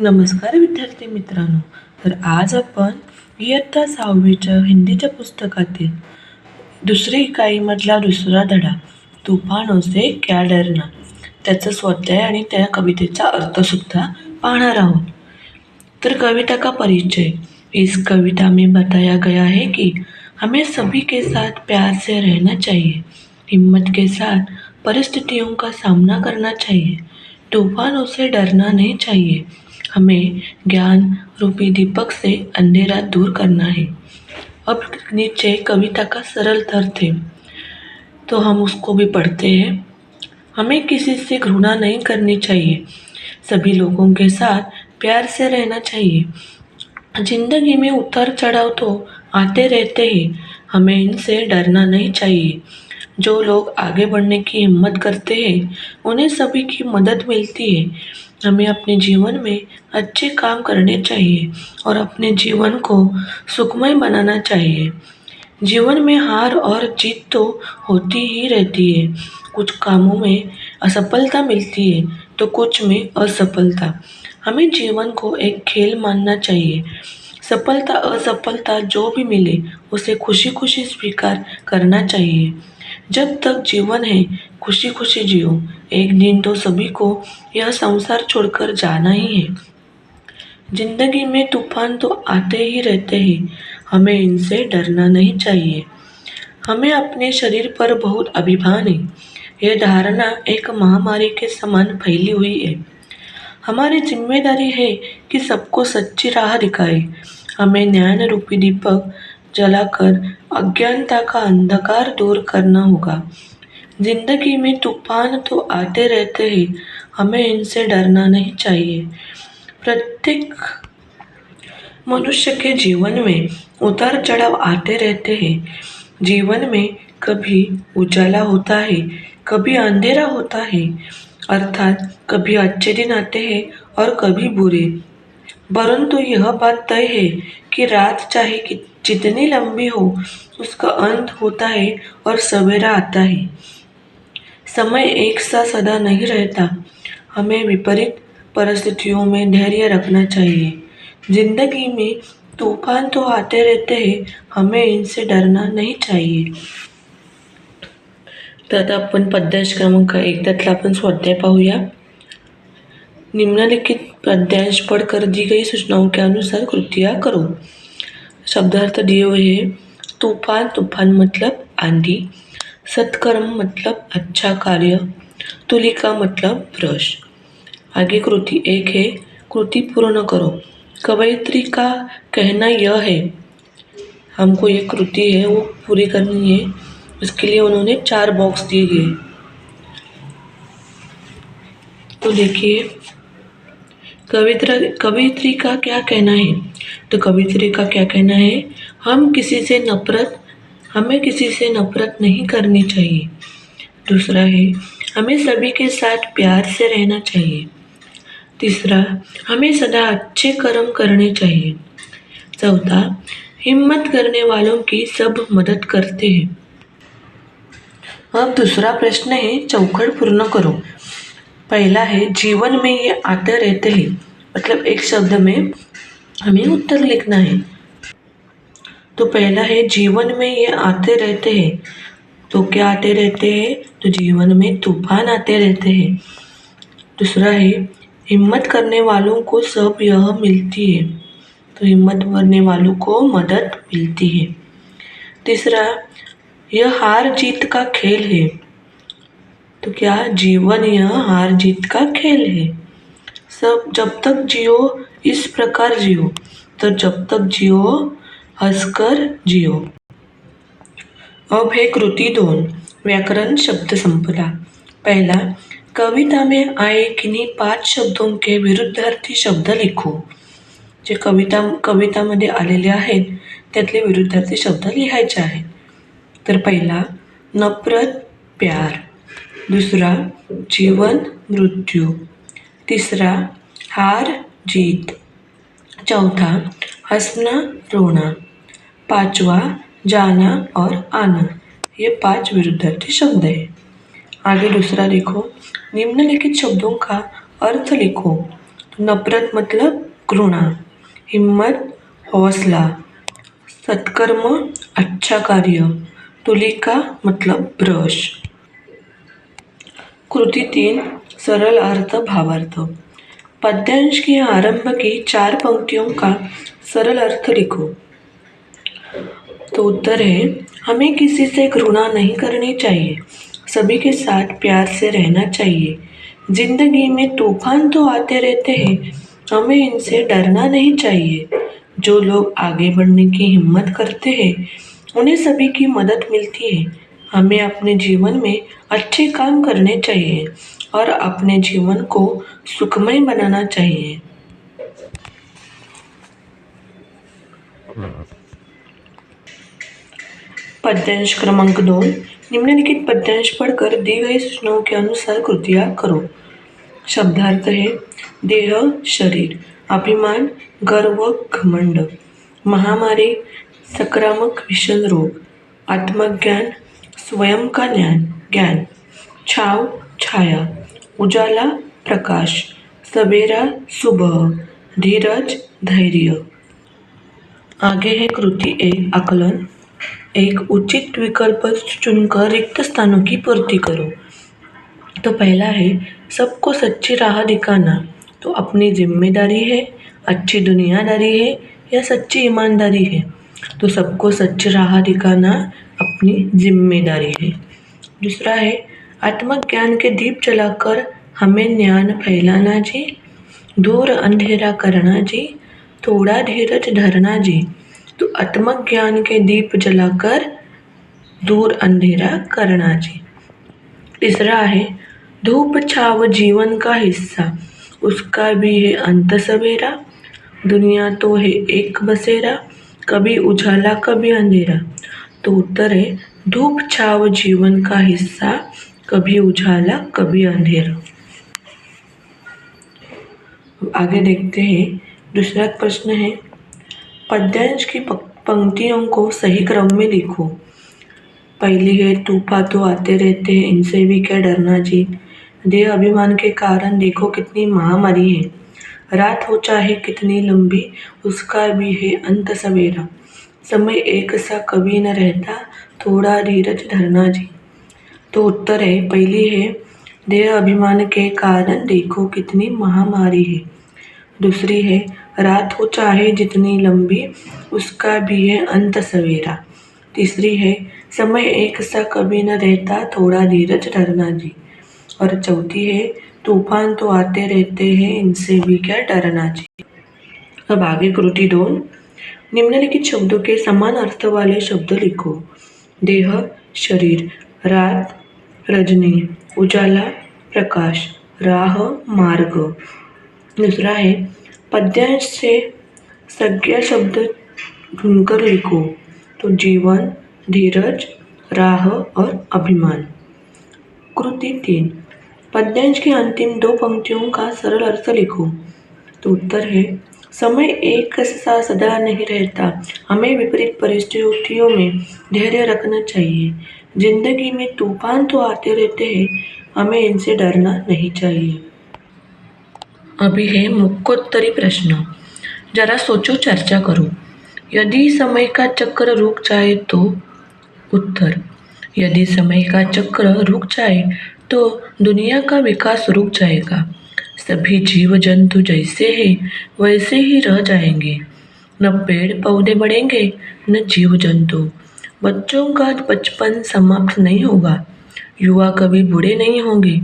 नमस्कार विद्यार्थी मित्रांनो. तर आज आपण इयत्ता सहावीच्या हिंदीच्या पुस्तकातील दुसरी इकाईमधला दुसरा धडा तुफान से क्या डरना त्याचं स्वाध्याय आणि त्या कवितेचा अर्थसुद्धा पाहणार आहोत. तर कविता का परिचय? इस कविता में बताया गया है कि हमें सभी के साथ प्यार से रहना चाहिए. हिम्मत के साथ परिस्थितियों का सामना करना चाहिए. तूफानों से डरना नहीं चाहिए. हमें ज्ञान रूपी दीपक से अंधेरा दूर करना है। अब नीचे कविता का सरल अर्थ है तो हम उसको भी पढ़ते हैं। हमें किसी से घृणा नहीं करनी चाहिए। सभी लोगों के साथ प्यार से रहना चाहिए। ज़िंदगी में उतार चढ़ाव तो आते रहते हैं। हमें इनसे डरना नहीं चाहिए। जो लोग आगे बढ़ने की हिम्मत करते हैं, उन्हें सभी की मदद मिलती है। हमें अपने जीवन में अच्छे काम करने चाहिए और अपने जीवन को सुखमय बनाना चाहिए। जीवन में हार और जीत तो होती ही रहती है। कुछ कामों में असफलता मिलती है तो कुछ में असफलता। हमें जीवन को एक खेल मानना चाहिए। सफलता, असफलता जो भी मिले, उसे खुशी खुशी स्वीकार करना चाहिए। जब तक जीवन है खुशी खुशी जियो। एक दिन तो सभी को यह संसार छोड़कर जाना ही है। ज़िंदगी में तूफ़ान तो आते ही रहते हैं। हमें इनसे डरना नहीं चाहिए। हमें अपने शरीर पर बहुत अभिमान है। यह धारणा एक महामारी के समान फैली हुई है। हमारी ज़िम्मेदारी है कि सबको सच्ची राह दिखाए। हमें ज्ञान रूपी दीपक जलाकर अज्ञानता का अंधकार दूर करना होगा। ज़िंदगी में तूफ़ान तो आते रहते हैं, हमें इनसे डरना नहीं चाहिए। प्रत्येक मनुष्य के जीवन में उतार चढ़ाव आते रहते हैं। जीवन में कभी उजाला होता है, कभी अंधेरा होता है, अर्थात कभी अच्छे दिन आते हैं और कभी बुरे। परंतु यह बात तय है कि रात चाहे कि, जितनी लंबी हो, उसका अंत होता है और सवेरा आता है। समय एक सा सदा नहीं रहता। हमें विपरीत परिस्थितियों में धैर्य रखना चाहिए। ज़िंदगी में तूफ़ान तो आते रहते हैं, हमें इनसे डरना नहीं चाहिए। आता आपण पद्यांश क्रमांक एक त्यातला आपण स्वाध्याय पाहूया. निम्नलिखित पद्यांश पढ़कर दी गई सूचनाओं के अनुसार कृतियाँ करो. शब्दार्थ दिए हुए तूफ़ान तूफ़ान मतलब आंधी. सत्कर्म मतलब अच्छा कार्य, तुलिका मतलब ब्रश आगे कृति एक है, कृति पूर्ण करो। कवयित्री का कहना यह है, हमको ये कृति है, वो पूरी करनी है, उसके लिए उन्होंने चार बॉक्स दिए गए। तो देखिए, कवित्रा कवित्री का क्या कहना है? तो कवित्री का क्या कहना है, हम किसी से नफरत हमें किसी से नफरत नहीं करनी चाहिए। दूसरा है, हमें सभी के साथ प्यार से रहना चाहिए। तीसरा, हमें सदा अच्छे कर्म करने चाहिए। चौथा, हिम्मत करने वालों की सब मदद करते हैं। अब दूसरा प्रश्न है चौखड़ पूर्ण करो। पहला है, जीवन में ये आते रहते हैं। मतलब एक शब्द में हमें उत्तर लिखना है। तो पहला है, जीवन में ये आते रहते हैं। तो क्या आते रहते हैं? तो जीवन में तूफ़ान आते रहते हैं। दूसरा है, हिम्मत करने वालों को सब यह मिलती है। तो हिम्मत करने वालों को मदद मिलती है। तीसरा, यह हार जीत का खेल है। तो क्या जीवन यह हार जीत का खेल है? सब जब तक जियो, इस प्रकार जियो। तो जब तक जियो हस्कर जिओ. अब हे कृती दोन व्याकरण शब्द संपदा. पहला कविता में आए किन्हीं पाच शब्दों के विरुद्धार्थी शब्द लिखो. जे कविता कवितामध्ये आलेले आहेत त्यातले विरुद्धार्थी शब्द लिहायचे आहेत. तर पहिला नफरत प्यार. दुसरा जीवन मृत्यू. तिसरा हार जीत. चौथा हसणं रोणा. पांचवा जाना और आना. ये पांच विरुद्धार्थी शब्द है. आगे दूसरा देखो. निम्नलिखित शब्दों का अर्थ लिखो. नफरत मतलब घृणा हिम्मत हौसला सत्कर्म अच्छा कार्य तुलिका मतलब ब्रश. कृति तीन सरल अर्थ भावार्थ. पद्यांश के आरंभ की चार पंक्तियों का सरल अर्थ लिखो. तो उत्तर है, हमें किसी से घृणा नहीं करनी चाहिए। सभी के साथ प्यार से रहना चाहिए। ज़िंदगी में तूफ़ान तो आते रहते हैं, हमें इनसे डरना नहीं चाहिए। जो लोग आगे बढ़ने की हिम्मत करते हैं, उन्हें सभी की मदद मिलती है। हमें अपने जीवन में अच्छे काम करने चाहिए और अपने जीवन को सुखमय बनाना चाहिए। पद्यांश क्रमांक दोन, निम्नलिखित पद्यांश पढ़कर दी गई सूचनाओं के अनुसार कृतियाँ करो. शब्दार्थ है, देह, शरीर, अभिमान, गर्व, घमंड, महामारी संक्रामक विषण रोग, आत्मज्ञान, स्वयं का ज्ञान ज्ञान, छाव, छाया, उजाला, प्रकाश, सवेरा, सुबह, धीरज, धैर्य. आगे है कृति ए, आकलन. एक उचित विकल्प चुनकर रिक्त स्थानों की पूर्ति करो। तो पहला है, सबको सच्ची राह दिखाना। तो अपनी ज़िम्मेदारी है, अच्छी दुनियादारी है या सच्ची ईमानदारी है? तो सबको सच्ची राह दिखाना अपनी ज़िम्मेदारी है। दूसरा है, आत्मज्ञान के दीप जलाकर हमें ज्ञान फैलाना जी, दूर अंधेरा करना जी, थोड़ा धीरज धरना जी। तो आत्मक ज्ञान के दीप जलाकर दूर अंधेरा करना जी। तीसरा है, धूप छाव जीवन का हिस्सा, उसका भी है अंत सवेरा। दुनिया तो है एक बसेरा, कभी उजाला, कभी अंधेरा। तो उत्तर है, धूप छाव जीवन का हिस्सा, कभी उजाला, कभी अंधेरा। आगे देखते हैं, दूसरा प्रश्न है पद्यांश की पंक्तियों को सही क्रम में लिखो। पहली है, तूफा तो आते रहते हैं, इनसे भी क्या डरना जी? देह अभिमान के कारण देखो कितनी महामारी है। रात हो चाहे कितनी लंबी, उसका भी है अंत सवेरा। समय एक सा कभी न रहता, थोड़ा धीरज धरना जी। तो उत्तर है, पहली है, देह अभिमान के कारण देखो कितनी महामारी है। दूसरी है रात हो चाहे जितनी लंबी, उसका भी है अंत सवेरा। तीसरी है, समय एक सा कभी न रहता, थोड़ा धीरज डरना जी। और चौथी है, तूफ़ान तो आते रहते हैं, इनसे भी क्या डरना जी। अब आगे कृति दोन। निम्नलिखित शब्दों के समान अर्थ वाले शब्द लिखो। देह, शरीर, रात, रजनी, उजाला, प्रकाश, राह, मार्ग। दूसरा है पद्यांश से संज्ञा शब्द ढूंढकर लिखो। तो जीवन, धीरज, राह और अभिमान। कृति तीन। पद्यांश की अंतिम दो पंक्तियों का सरल अर्थ लिखो। तो उत्तर है, समय एक सा सदा नहीं रहता। हमें विपरीत परिस्थितियों में धैर्य रखना चाहिए। ज़िंदगी में तूफ़ान तो आते रहते हैं। हमें इनसे डरना नहीं चाहिए। अभी है मुख्योत्तरी प्रश्न। जरा सोचो, चर्चा करो। यदि समय का चक्र रुक जाए तो उत्तर। यदि समय का चक्र रुक जाए तो दुनिया का विकास रुक जाएगा। सभी जीव जंतु जैसे हैं, वैसे ही रह जाएँगे। न पेड़ पौधे बढ़ेंगे, न जीव जंतु बच्चों का बचपन समाप्त नहीं होगा। युवा कभी बूढ़े नहीं होंगे।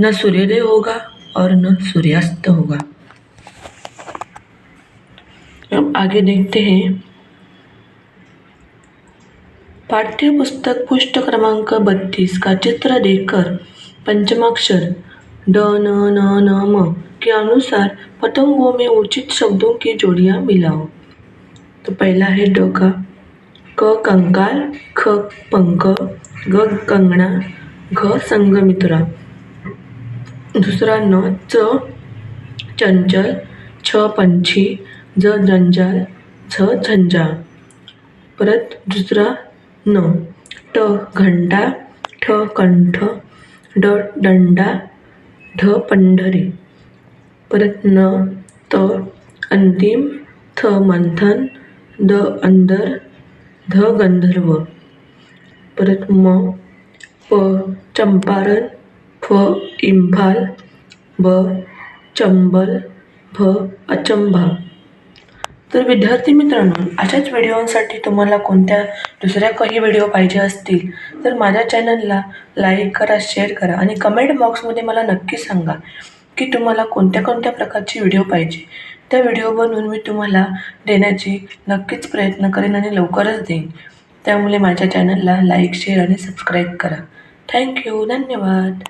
न सूर्योदय होगा और न सूर्यास्त होगा। अब आगे देखते हैं। पाठ्य पुस्तक पुष्ट क्रमांक बत्तीस का चित्र देखकर पंचमाक्षर, ड, न न न, म के अनुसार पतंगों में उचित शब्दों की जोड़ियाँ मिलाओ। तो पहला है ड का। क कंकाल, ख पंख, ग कंगना, घ संगमित्रा। दुसरा न च चंचल छ पंछी ज जंजाल झ झंझा. परत दुसरा न ट घंटा ठ कंठ ड दंडा ढ पंढरी. परत न त अंतिम थ मंथन द अंदर ध गंधर्व. परत म प चंपारण फ इम्फाल ब चंबल भ अचंबा तर विद्यार्थी मित्रांनो अशाच व्हिडिओसाठी तुम्हाला कोणत्या दुसऱ्या काही व्हिडिओ पाहिजे असतील तर माझ्या चॅनलला लाईक करा शेअर करा आणि कमेंट बॉक्समध्ये मला नक्की सांगा की तुम्हाला कोणत्या कोणत्या प्रकारची व्हिडिओ पाहिजे. त्या व्हिडिओ बनवून मी तुम्हाला देण्याची नक्कीच प्रयत्न करेन आणि लवकरच देईन. त्यामुळे माझ्या चॅनलला लाईक शेअर आणि सबस्क्राईब करा. थँक्यू धन्यवाद.